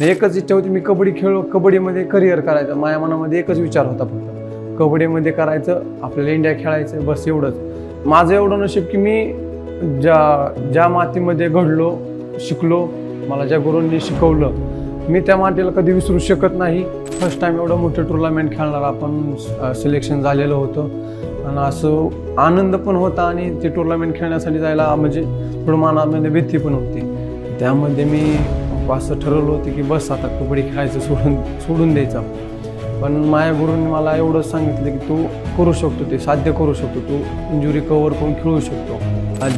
एकच इच्छा होती मी कबड्डी खेळ कबड्डीमध्ये करिअर करायचं. माझ्या मनामध्ये एकच विचार होता फक्त. कबड्डीमध्ये करायचं आपल्याला इंडिया खेळायचं बस एवढंच. माझं एवढं नशीब की मी ज्या ज्या मातीमध्ये घडलो शिकलो मला ज्या गुरूंनी शिकवलं मी त्या मातीला कधी विसरू शकत नाही. फर्स्ट टाईम एवढं मोठं टुर्नामेंट खेळणार आपण सिलेक्शन झालेलं होतं. आणि असं आनंद पण होता आणि ते टुर्नामेंट खेळण्यासाठी जायला म्हणजे थोडं मनामध्ये भीती पण होती. त्यामध्ये मी असं ठरवलं होतं की बस आता कबड्डी खेळायचं सोडून सोडून द्यायचा. पण माया गुरुंनी मला एवढं सांगितलं की तू करू शकतो ते साध्य करू शकतो तू इंजुरी कवर करून खेळू शकतो.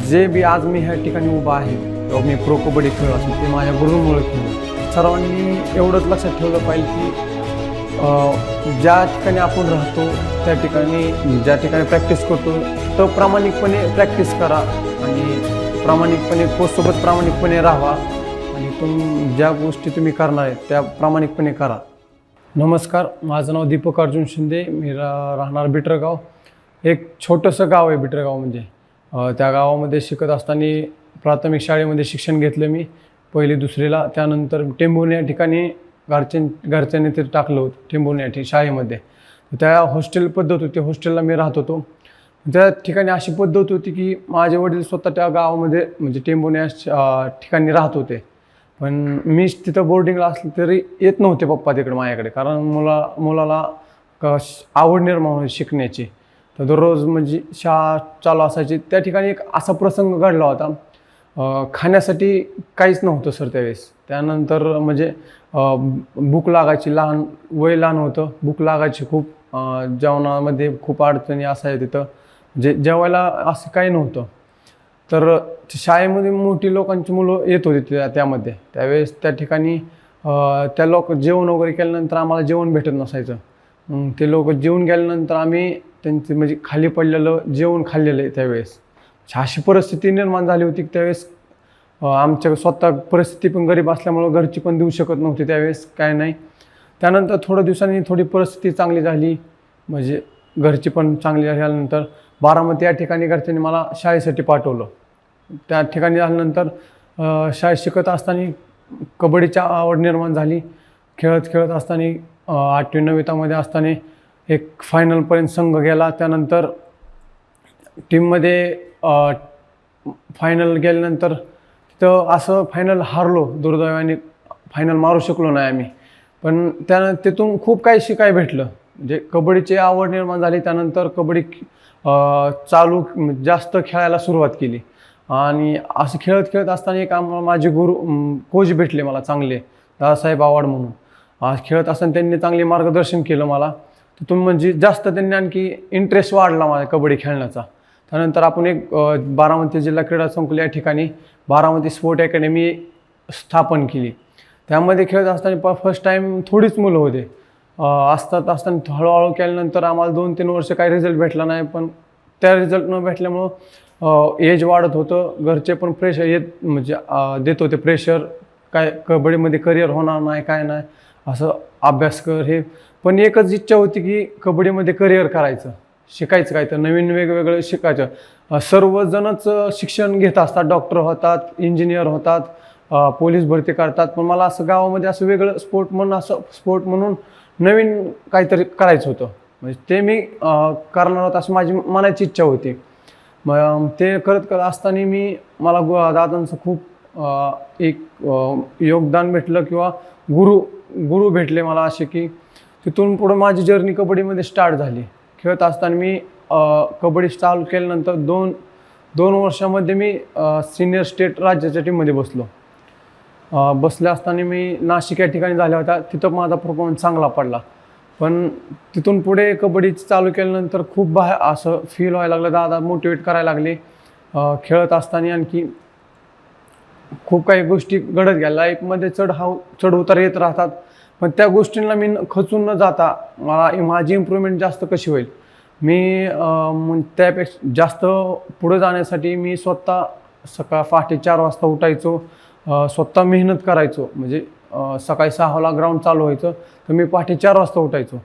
जे बी आज मी ह्या ठिकाणी उभा आहे किंवा मी प्रो कबड्डी खेळ असेल ते माझ्या गुरुमुळे खेळलो. सर्वांनी एवढंच लक्षात ठेवलं पाहिजे की ज्या ठिकाणी आपण राहतो त्या ठिकाणी ज्या ठिकाणी प्रॅक्टिस करतो तो प्रामाणिकपणे प्रॅक्टिस करा. आणि प्रामाणिकपणे कोचसोबत प्रामाणिकपणे राहा आणि तुम ज्या गोष्टी तुम्ही करणार आहे त्या प्रामाणिकपणे करा. नमस्कार माझं नाव दीपक अर्जुन शिंदे मी रा राहणार बिटरगाव. एक छोटंसं गाव आहे बिटरगाव म्हणजे. त्या गावामध्ये शिकत असताना प्राथमिक शाळेमध्ये शिक्षण घेतलं मी पहिली दुसरीला. त्यानंतर टेंभुर्णी या ठिकाणी घरच्यां घरच्यांनी ते टाकलं होतं टेंभुर्णी या ठिकाणी शाळेमध्ये. त्या हॉस्टेल पद्धत होती हॉस्टेलला मी राहत होतो. त्या ठिकाणी अशी पद्धत होती की माझे वडील स्वतः त्या गावामध्ये म्हणजे टेंभुर्णी या ठिकाणी राहत होते. पण मी तिथं बोर्डिंगला असलं तरी येत नव्हते पप्पा तिकडे माझ्याकडे. कारण मुला मुलाला क- श- आवड निर्माण होती शिकण्याची. तर दररोज म्हणजे शाळा चालू असायची. त्या ठिकाणी एक असा प्रसंग घडला होता. खाण्यासाठी काहीच नव्हतं सर त्यावेळेस. त्यानंतर म्हणजे भूक लागायची लहान वय लहान होतं. भूक लागायची खूप. जेवणामध्ये खूप अडचणी असायच्या तिथं. जे जेवायला असं काही नव्हतं. तर शाळेमध्ये मोठी लोकांची मुलं येत होती त्या त्यामध्ये. त्यावेळेस त्या ठिकाणी त्या लोक जेवण वगैरे केल्यानंतर आम्हाला जेवण भेटत नसायचं. ते लोक जेवण गेल्यानंतर आम्ही त्यांचे म्हणजे खाली पडलेलं जेवण खाल्लेलं आहे त्यावेळेस. म्हणजे अशी परिस्थिती निर्माण झाली होती की त्यावेळेस आमच्या स्वतः परिस्थिती पण गरीब असल्यामुळं घरची पण देऊ शकत नव्हती त्यावेळेस काय नाही. त्यानंतर थोड्या दिवसांनी थोडी परिस्थिती चांगली झाली. म्हणजे घरची पण चांगली झाल्यानंतर बारामती या ठिकाणी घरच्यांनी मला शाळेसाठी पाठवलं. त्या ठिकाणी झाल्यानंतर शाळेत शिकत असताना कबड्डीची आवड निर्माण झाली. खेळत खेळत असताना आठवी नववीतामध्ये असताना एक फायनलपर्यंत संघ गेला. त्यानंतर टीममध्ये फायनल गेल्यानंतर तिथं असं फायनल हारलो. दुर्दैवाने फायनल मारू शकलो नाही आम्ही. पण त्यानं तिथून खूप काही शिकाय भेटलं. म्हणजे कबड्डीची आवड निर्माण झाली. त्यानंतर कबड्डी चालू म्हणजे जास्त खेळायला सुरुवात केली. आणि असं खेळत खेळत असताना एक आम्हाला माझे गुरु कोच भेटले मला चांगले दादासाहेब आवाड म्हणून. खेळत असताना त्यांनी चांगले मार्गदर्शन केलं मला. तिथून म्हणजे जास्त त्यांनी आणखी इंटरेस्ट वाढला माझ्या कबड्डी खेळण्याचा. त्यानंतर आपण एक बारामती जिल्हा क्रीडा संकुल या ठिकाणी बारामती स्पोर्ट अकॅडमी स्थापन केली. त्यामध्ये खेळत असताना फर्स्ट टाईम थोडीच मुलं होते. असतात असताना हळूहळू केल्यानंतर आम्हाला दोन तीन वर्ष काही रिझल्ट भेटला नाही पण त्या रिझल्ट न भेटल्यामुळं एज वाढत होतं. घरचे पण प्रेशर येत म्हणजे देत होते प्रेशर काय कबड्डीमध्ये करिअर होणार नाही काय नाही असं अभ्यास कर हे. पण एकच इच्छा होती की कबड्डीमध्ये करिअर करायचं. शिकायचं काय तर नवीन वेगवेगळं शिकायचं. सर्वजणच शिक्षण घेत असतात. डॉक्टर होतात इंजिनियर होतात पोलीस भरती करतात. पण मला असं गावामध्ये असं वेगळं स्पोर्ट म्हणून असं स्पोर्ट म्हणून नवीन काहीतरी करायचं होतं. म्हणजे ते मी करणार होतं असं माझी मनाची इच्छा होती. मग ते करत करत असताना मी मला गु दादांचं खूप एक योगदान भेटलं किंवा गुरु गुरु भेटले मला असे की तिथून पुढं माझी जर्नी कबड्डीमध्ये स्टार्ट झाली. खेळत असताना मी कबड्डी चालू केल्यानंतर दोन दोन वर्षामध्ये मी सिनियर स्टेट राज्याच्या टीममध्ये बसलो. बसल्या बसले असताना मी नाशिक या ठिकाणी झाल्या होत्या. तिथं माझा परफॉर्मन्स चांगला पडला. पण तिथून पुढे कबड्डी चालू केल्यानंतर खूप बा असं फील व्हायला लागलं. दादा मोटिवेट करायला लागले. खेळत असताना आणखी खूप काही गोष्टी घडत गेल्या. लाईफमध्ये चढ हा चढ उतार येत राहतात. पण त्या गोष्टींना मी न- खचून न जाता मला माझी इम्प्रूव्हमेंट जास्त कशी होईल? मी त्यापेक्षा जास्त पुढं जाण्यासाठी मी स्वतः सकाळ पहाटे चार वाजता उठायचो. स्वतः मेहनत करायचो. म्हणजे सकाळी सहाला ग्राउंड चालू व्हायचं तर मी पहाटे चार वाजता उठायचो.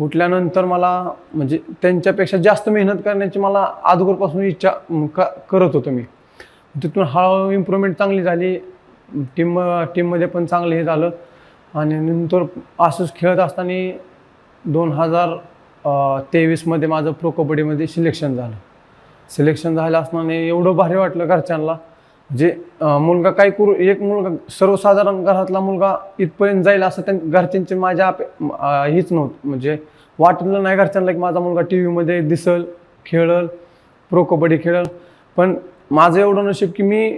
उठल्यानंतर मला म्हणजे त्यांच्यापेक्षा जास्त मेहनत करण्याची मला आजगोरपासून इच्छा क- करत होतो मी. तिथून हळूहळू इम्प्रूव्हमेंट चांगली झाली. टीम टीममध्ये पण चांगलं हे झालं. आणि नंतर असंच खेळत असताना दोन हजार तेवीसमध्ये माझं प्रो कबड्डीमध्ये सिलेक्शन झालं. सिलेक्शन झालं असताना एवढं भारी वाटलं घरच्यांना. जे मुलगा काय करू एक मुलगा सर्वसाधारण घरातला मुलगा इथपर्यंत जाईल असं त्यां घरच्यांचे माझ्या अपे हीच नव्हतं. म्हणजे वाटलं नाही घरच्यांना की माझा मुलगा टी व्हीमध्ये दिसल खेळल प्रो कबड्डी खेळल. पण माझं एवढं नशीब की मी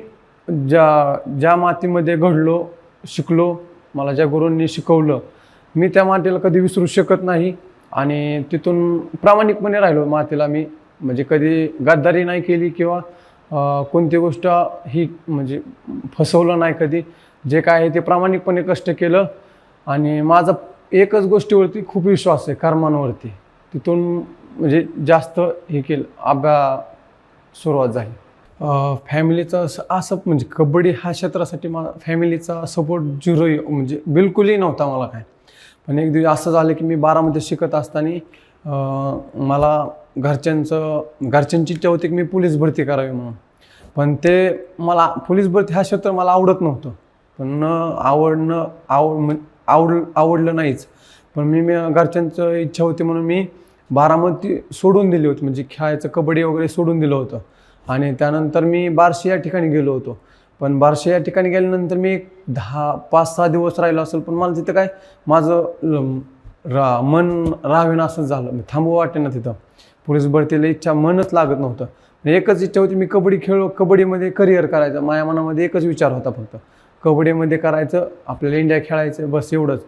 ज्या ज्या मातीमध्ये घडलो शिकलो मला ज्या गुरूंनी शिकवलं मी त्या मातीला कधी विसरू शकत नाही. आणि तिथून प्रामाणिकपणे राहिलो मातीला मी. म्हणजे कधी गद्दारी नाही केली किंवा कोणती गोष्ट ही म्हणजे फसवलं नाही कधी. जे काय आहे ते प्रामाणिकपणे कष्ट केलं आणि माझा एकच गोष्टीवरती खूप विश्वास आहे कर्मांवरती. तिथून म्हणजे जास्त हे केलं अभ्या सुरुवात झाली. फॅमिलीचा असं असं म्हणजे कबड्डी ह्या क्षेत्रासाठी मा फॅमिलीचा सपोर्ट झिरो म्हणजे बिलकुलही नव्हता मला काय. पण एक दिवस असं झालं की मी बारामध्ये शिकत असताना मला घरच्यांचं घरच्यांची इच्छा होती की मी पोलीस भरती करावी म्हणून. पण ते मला पोलीस भरती हा क्षेत्र मला आवडत नव्हतं. पण न आवडणं आवड आवड आवडलं नाहीच. पण मी मी घरच्यांचं इच्छा होती म्हणून मी बारामती सोडून दिली होती. म्हणजे खेळायचं कबड्डी वगैरे सोडून दिलं होतं. आणि त्यानंतर मी बार्शी या ठिकाणी गेलो होतो. पण बारशे या ठिकाणी गेल्यानंतर मी एक दहा पाच सहा दिवस राहिलो असेल पण मला तिथं काय माझं रा मन राहावेन असं झालं. मी थांबू वाटे ना तिथं. पोलीस भरतीला इच्छा मनच लागत नव्हतं. आणि एकच इच्छा होती मी कबड्डी खेळलो कबड्डीमध्ये करिअर करायचं. माझ्या मनामध्ये एकच विचार होता फक्त. कबड्डीमध्ये करायचं आपल्याला इंडिया खेळायचं बस एवढंच.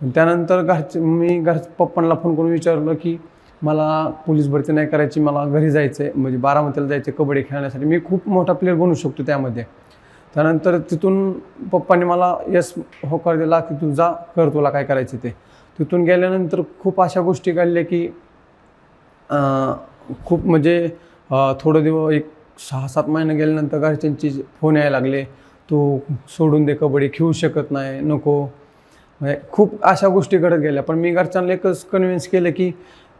पण त्यानंतर घरचे मी घर पप्पांना फोन करून विचारलं की मला पोलीस भरती नाही करायची मला घरी जायचं आहे म्हणजे बारामतीला जायचं आहे कबड्डी खेळण्यासाठी. मी खूप मोठा प्लेअर बनू शकतो त्यामध्ये. त्यानंतर तिथून पप्पांनी मला यस होकार दिला की तू जा कर तुला काय करायचं ते. तिथून गेल्यानंतर खूप अशा गोष्टी घडल्या की खूप म्हणजे थोडं दिवस एक सहा सात महिने गेल्यानंतर घरच्यांची फोन यायला लागले. तू सोडून दे कबड्डी खेळू शकत नाही नको. म्हणजे खूप अशा गोष्टी घडत गेल्या. पण मी घरच्यांना एकच कन्व्हिन्स केलं की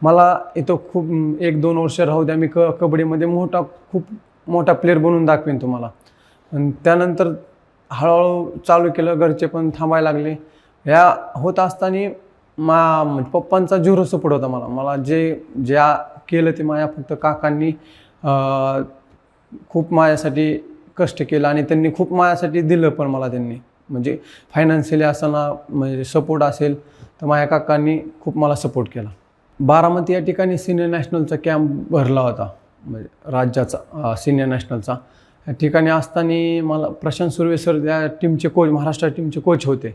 मला इथं खूप एक दोन वर्ष राहू द्या. मी क कबड्डीमध्ये मोठा खूप मोठा प्लेअर बनवून दाखवेन तुम्हाला. पण त्यानंतर हळूहळू चालू केलं. घरचे पण थांबायला लागले. ह्या होत असताना मा म्हणजे पप्पांचा झिरो सपोर्ट होता मला. मला जे ज्या केलं ते माझ्या फक्त काकांनी खूप माझ्यासाठी कष्ट केलं आणि त्यांनी खूप माझ्यासाठी दिलं पण मला त्यांनी. म्हणजे फायनान्शियली असताना म्हणजे सपोर्ट असेल तर माझ्या काकांनी खूप मला सपोर्ट केला. बारामती या ठिकाणी सिनियर नॅशनलचा कॅम्प भरला होता. म्हणजे राज्याचा सिनियर नॅशनलचा या ठिकाणी असताना मला प्रशांत सुर्वे सर या टीमचे कोच महाराष्ट्र टीमचे कोच होते.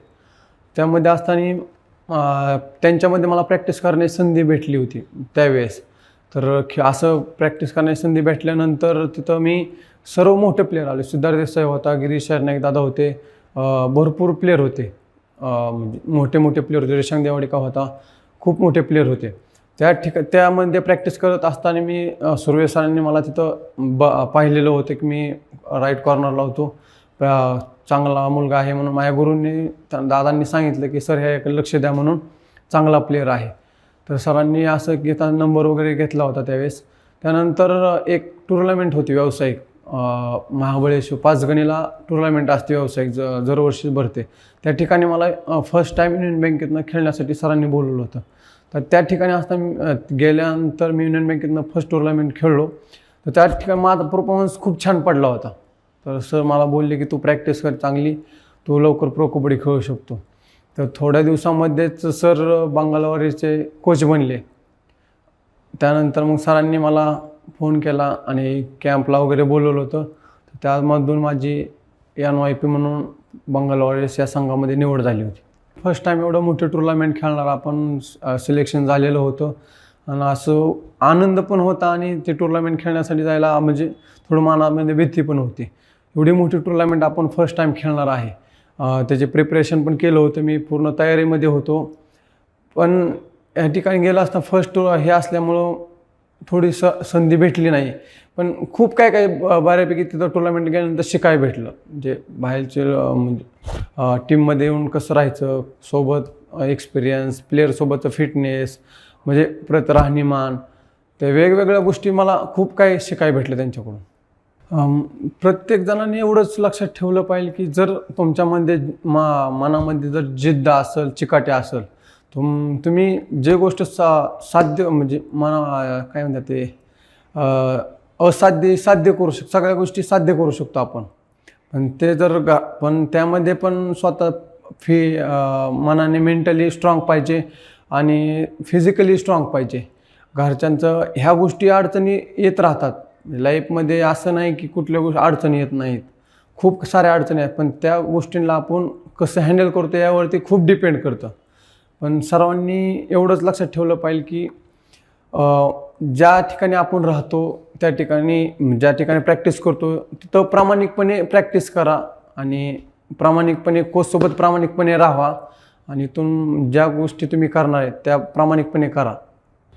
त्यामध्ये असताना त्यांच्यामध्ये मला प्रॅक्टिस करण्याची संधी भेटली होती त्यावेळेस. तर खे असं प्रॅक्टिस करण्याची संधी भेटल्यानंतर तिथं मी सर्व मोठे प्लेअर आले. सिद्धार्थ देसाई होता गिरीश नाईक दादा होते भरपूर प्लेअर होते. म्हणजे मोठे मोठे प्लेअर होते. रेशांग देवाडिका होता खूप मोठे प्लेअर होते. त्या ठिका त्यामध्ये प्रॅक्टिस करत असताना मी अं, सुर्वे सरांनी मला तिथं ब पाहिलेलं होतं की मी राईट कॉर्नरला होतो. चांगला मुलगा आहे म्हणून माझ्या गुरूंनी दादांनी सांगितलं की सर ह्याकडे लक्ष द्या म्हणून चांगला प्लेअर आहे. तर सरांनी असं घेता नंबर वगैरे घेतला होता त्यावेळेस. त्यानंतर एक टुर्नामेंट होती व्यावसायिक. महाबळेश्वर पाचगणीला टुर्नामेंट असते व्यावसायिक ज दरवर्षी भरते. त्या ठिकाणी मला फर्स्ट टाईम युनियन बँकेतनं खेळण्यासाठी सरांनी बोलवलं होतं. तर त्या ठिकाणी असताना गेल्यानंतर मी युनियन बँकेतनं फर्स्ट टुर्नामेंट खेळलो. तर त्या ठिकाणी माझा परफॉर्मन्स खूप छान पडला होता. तर सर मला बोलले की तू प्रॅक्टिस कर चांगली तू लवकर प्रो कबड्डी खेळू शकतो. तर थोड्या दिवसामध्येच सर बंगालवारीचे कोच बनले. त्यानंतर मग सरांनी मला फोन केला आणि कॅम्पला वगैरे बोलवलं होतं. तर त्यामधून माझी एन वाय पी म्हणून बंगाल वॉरियर्स या संघामध्ये निवड झाली होती. फर्स्ट टाईम एवढं मोठं टुर्नामेंट खेळणार आपण सिलेक्शन झालेलं होतं. आणि असं आनंद पण होता आणि ते टुर्नामेंट खेळण्यासाठी जायला म्हणजे थोडं मनामध्ये भीती पण होती. एवढी मोठी टुर्नामेंट आपण फर्स्ट टाईम खेळणार आहे. त्याचे प्रिपरेशन पण केलं होतं मी पूर्ण तयारीमध्ये होतो. पण या ठिकाणी गेला असता फर्स्ट हे असल्यामुळं थोडी स संधी भेटली नाही. पण खूप काय काय ब- बऱ्यापैकी तिथं टुर्नामेंट गेल्यानंतर शिकाय भेटलं. म्हणजे बाहेरचे म्हणजे टीममध्ये येऊन कसं राहायचं सोबत एक्सपिरियन्स प्लेअरसोबतचं फिटनेस म्हणजे परत राहणीमान ते वेगवेगळ्या गोष्टी मला खूप काही शिकाय भेटलं त्यांच्याकडून. प्रत्येक जणांनी एवढंच लक्षात ठेवलं पाहिजे की जर तुमच्यामध्ये मा मनामध्ये जर जिद्द असेल चिकाटी असेल तुम तुम्ही जे गोष्ट सा साध्य म्हणजे मना काय म्हणतात ते असाध्य साध्य करू शक सगळ्या गोष्टी साध्य करू शकतो आपण. पण ते जर गा पण त्यामध्ये पण स्वतः फी मनाने मेंटली स्ट्रॉंग पाहिजे आणि फिजिकली स्ट्रॉंग पाहिजे. घरच्यांचं ह्या गोष्टी अडचणी येत राहतात. लाईफमध्ये असं नाही की कुठल्या गोष्टी अडचणी येत नाहीत. खूप साऱ्या अडचणी आहेत पण त्या गोष्टींना आपण कसं हँडल करतो यावरती खूप डिपेंड करतं. पण सर्वांनी एवढंच लक्षात ठेवलं पाहिजे की ज्या ठिकाणी आपण राहतो त्या ठिकाणी ज्या ठिकाणी प्रॅक्टिस करतो तिथं प्रामाणिकपणे प्रॅक्टिस करा आणि प्रामाणिकपणे कोचसोबत प्रामाणिकपणे राहा आणि तुम ज्या गोष्टी तुम्ही करणार आहेत त्या प्रामाणिकपणे करा.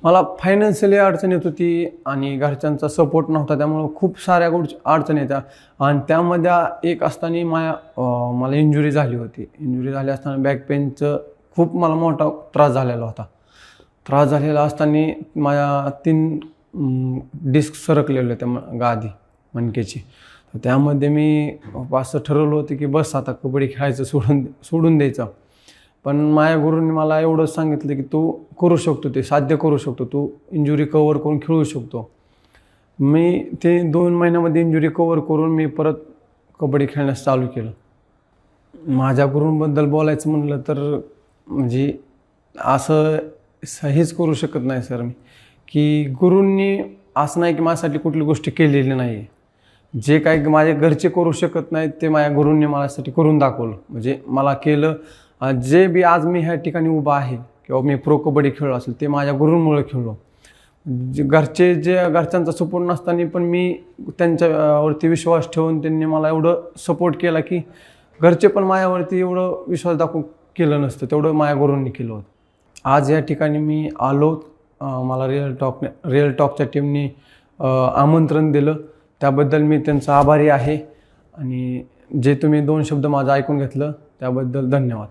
मला फायनान्शियली अडचण येत होती आणि घरच्यांचा सपोर्ट नव्हता त्यामुळं खूप साऱ्या गोष्टी अडचणी येत्या. आणि त्यामध्ये एक असताना माझ्या मला इंजुरी झाली होती. इंजुरी झाली असताना बॅक पेनचं खूप मला मोठा त्रास झालेला होता. त्रास झालेला असताना माझ्या तीन डिस्क सरकलेले होते गादी मणकेची तर त्यामध्ये मी असं ठरवलं होतं की बस आता कबड्डी खेळायचं सोडून सोडून द्यायचं. पण माझ्या गुरुंनी मला एवढंच सांगितलं की तू करू शकतो ते साध्य करू शकतो. तू इंजुरी कवर करून खेळू शकतो. मी ते दोन महिन्यामध्ये इंजुरी कवर करून मी परत कबड्डी खेळण्यास चालू केलं. माझ्या गुरूंबद्दल बोलायचं म्हणलं तर म्हणजे असं हेच करू शकत नाही सर मी. की गुरूंनी असं नाही की माझ्यासाठी कुठली गोष्ट केलेली नाही जे काही माझे घरचे करू शकत नाहीत ते माझ्या गुरूंनी माझ्यासाठी करून दाखवलं. म्हणजे मला केलं जे बी आज मी ह्या ठिकाणी उभा आहे किंवा मी प्रो कबड्डी खेळलो असेल ते माझ्या गुरूंमुळे खेळलो. जे घरचे जे घरच्यांचा सपोर्ट नसताना पण मी त्यांच्यावरती विश्वास ठेवून त्यांनी मला एवढं सपोर्ट केला की घरचे पण माझ्यावरती एवढं विश्वास दाखवून केलं नसतं तेवढं माझ्या गुरूंनी केलं होतं. आज या ठिकाणी मी आलो मला रिअल टॉकने रिअल टॉकच्या टीमनी आमंत्रण दिलं. त्याबद्दल मी त्यांचा आभारी आहे. आणि जे तुम्ही दोन शब्द माझं ऐकून घेतलं त्याबद्दल धन्यवाद.